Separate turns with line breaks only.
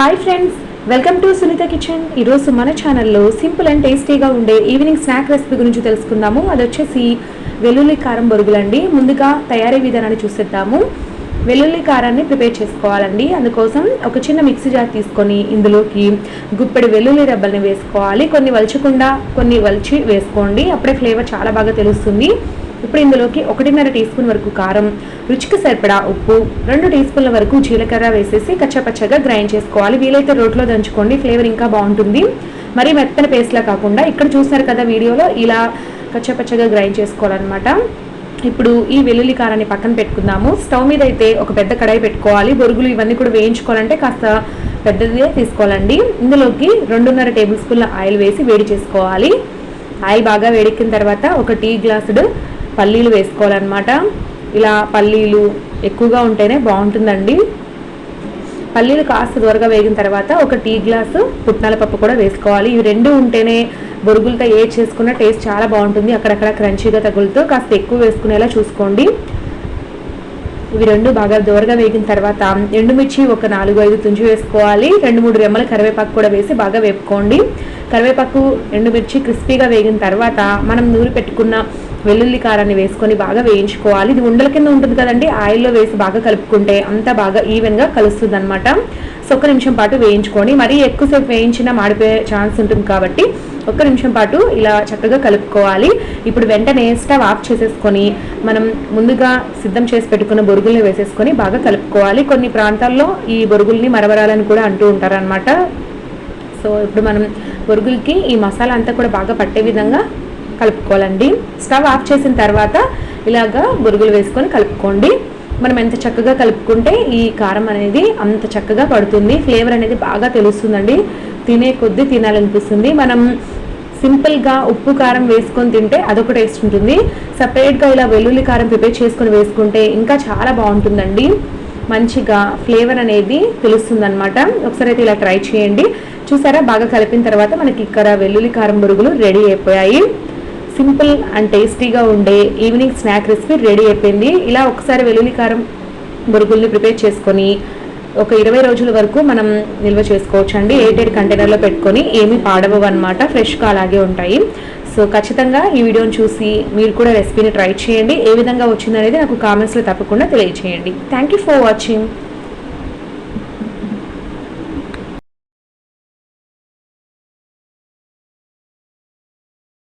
Hi friends welcome to Sunitha kitchen ఈరోజు మన ఛానల్లో సింపుల్ అండ్ టేస్టీగా ఉండే ఈవినింగ్ స్నాక్ రెసిపీ గురించి తెలుసుకుందాము. అది వచ్చేసి వెల్లుల్లి కారం బొరుగులండి. ముందుగా తయారీ విధానాన్ని చూసేద్దాము. వెల్లుల్లి కారాన్ని ప్రిపేర్ చేసుకోవాలండి. అందుకోసం ఒక చిన్న మిక్సీ జార్ తీసుకొని ఇందులోకి గుప్పెడి వెల్లుల్లి రెబ్బల్ని వేసుకోవాలి. కొన్ని వలచకుండా కొన్ని వలిచి వేసుకోండి. అప్పుడే ఫ్లేవర్ చాలా బాగా తెలుస్తుంది. ఇప్పుడు ఇందులోకి ఒకటిన్నర టీ స్పూన్ వరకు కారం రుచికి సరిపడా ఉప్పు రెండు టీ స్పూన్ల వరకు జీలకర్ర వేసేసి కచ్చపచ్చగా గ్రైండ్ చేసుకోవాలి. వీలైతే రోట్లో దంచుకోండి ఫ్లేవర్ ఇంకా బాగుంటుంది. మరీ మెత్తని పేస్ట్లా కాకుండా ఇక్కడ చూసారు కదా వీడియోలో ఇలా కచ్చపచ్చగా గ్రైండ్ చేసుకోవాలన్నమాట. ఇప్పుడు ఈ వెల్లుల్లి కారాన్ని పక్కన పెట్టుకుందాము. స్టవ్ మీద అయితే ఒక పెద్ద కడాయి పెట్టుకోవాలి. బొరుగులు ఇవన్నీ కూడా వేయించుకోవాలంటే కాస్త పెద్దదిగా తీసుకోవాలండి. ఇందులోకి రెండున్నర టేబుల్ స్పూన్ల ఆయిల్ వేసి వేడి చేసుకోవాలి. ఆయిల్ బాగా వేడెక్కిన తర్వాత ఒక టీ గ్లాసుడు పల్లీలు వేసుకోవాలన్నమాట. ఇలా పల్లీలు ఎక్కువగా ఉంటేనే బాగుంటుందండి. పల్లీలు కాస్త త్వరగా వేగిన తర్వాత ఒక టీ గ్లాసు పుట్నాల పప్పు కూడా వేసుకోవాలి. ఇవి రెండు ఉంటేనే బొరుగులతో ఏ చేసుకున్న టేస్ట్ చాలా బాగుంటుంది. అక్కడక్కడ క్రంచీగా తగులుతూ కాస్త ఎక్కువ వేసుకునేలా చూసుకోండి. ఇవి రెండు బాగా దూరగా వేగిన తర్వాత ఎండుమిర్చి ఒక నాలుగు ఐదు తుంచి వేసుకోవాలి. రెండు మూడు రెమ్మల కరివేపాకు కూడా వేసి బాగా వేపుకోండి. కరివేపాకు ఎండుమిర్చి క్రిస్పీగా వేగిన తర్వాత మనం నూరి పెట్టుకున్న వెల్లుల్లి కారాన్ని వేసుకొని బాగా వేయించుకోవాలి. ఇది ఉండల కింద ఉంటుంది కదండి ఆయిల్లో వేసి బాగా కలుపుకుంటే అంతా బాగా ఈవెన్గా కలుస్తుంది అనమాట సో ఒక్క నిమిషం పాటు వేయించుకొని మరీ ఎక్కువసేపు వేయించినా మాడిపోయే ఛాన్స్ ఉంటుంది కాబట్టి ఒక్క నిమిషం పాటు ఇలా చక్కగా కలుపుకోవాలి. ఇప్పుడు వెంటనే స్టవ్ ఆఫ్ చేసేసుకొని మనం ముందుగా సిద్ధం చేసి పెట్టుకున్న బొరుగుల్ని వేసేసుకొని బాగా కలుపుకోవాలి. కొన్ని ప్రాంతాల్లో ఈ బొరుగుల్ని మరవరాలని కూడా అంటూ ఉంటారనమాట సో ఇప్పుడు మనం బొరుగులకి ఈ మసాలా అంతా కూడా బాగా పట్టే విధంగా కలుపుకోవాలండి. స్టవ్ ఆఫ్ చేసిన తర్వాత ఇలాగా బొరుగులు వేసుకొని కలుపుకోండి. మనం ఎంత చక్కగా కలుపుకుంటే ఈ కారం అనేది అంత చక్కగా పడుతుంది. ఫ్లేవర్ అనేది బాగా తెలుస్తుందండి. తినే కొద్దీ తినాలనిపిస్తుంది. మనం సింపుల్గా ఉప్పు కారం వేసుకొని తింటే అదొక టేస్ట్ ఉంటుంది. సపరేట్గా ఇలా వెల్లుల్లి కారం ప్రిపేర్ చేసుకొని వేసుకుంటే ఇంకా చాలా బాగుంటుందండి. మంచిగా ఫ్లేవర్ అనేది తెలుస్తుందనమాట ఒకసారి అయితే ఇలా ట్రై చేయండి. చూసారా? బాగా కలిపిన తర్వాత మనకి ఇక్కడ వెల్లుల్లి కారం బురుగులు రెడీ అయిపోయాయి. సింపుల్ అండ్ టేస్టీగా ఉండే ఈవినింగ్ స్నాక్ రెసిపీ రెడీ అయిపోయింది. ఇలా ఒకసారి వెల్లుల్లి కారం బురుగుల్ని ప్రిపేర్ చేసుకొని ఒక ఇరవై రోజుల వరకు మనం నిల్వ చేసుకోవచ్చు అండి ఎయిటెడ్ కంటైనర్లో పెట్టుకొని ఏమీ పాడవు అనమాట ఫ్రెష్గా అలాగే ఉంటాయి. సో ఖచ్చితంగా ఈ వీడియోని చూసి మీరు కూడా రెసిపీని ట్రై చేయండి. ఏ విధంగా వచ్చిందనేది నాకు కామెంట్స్లో తప్పకుండా తెలియచేయండి. Thank you for watching.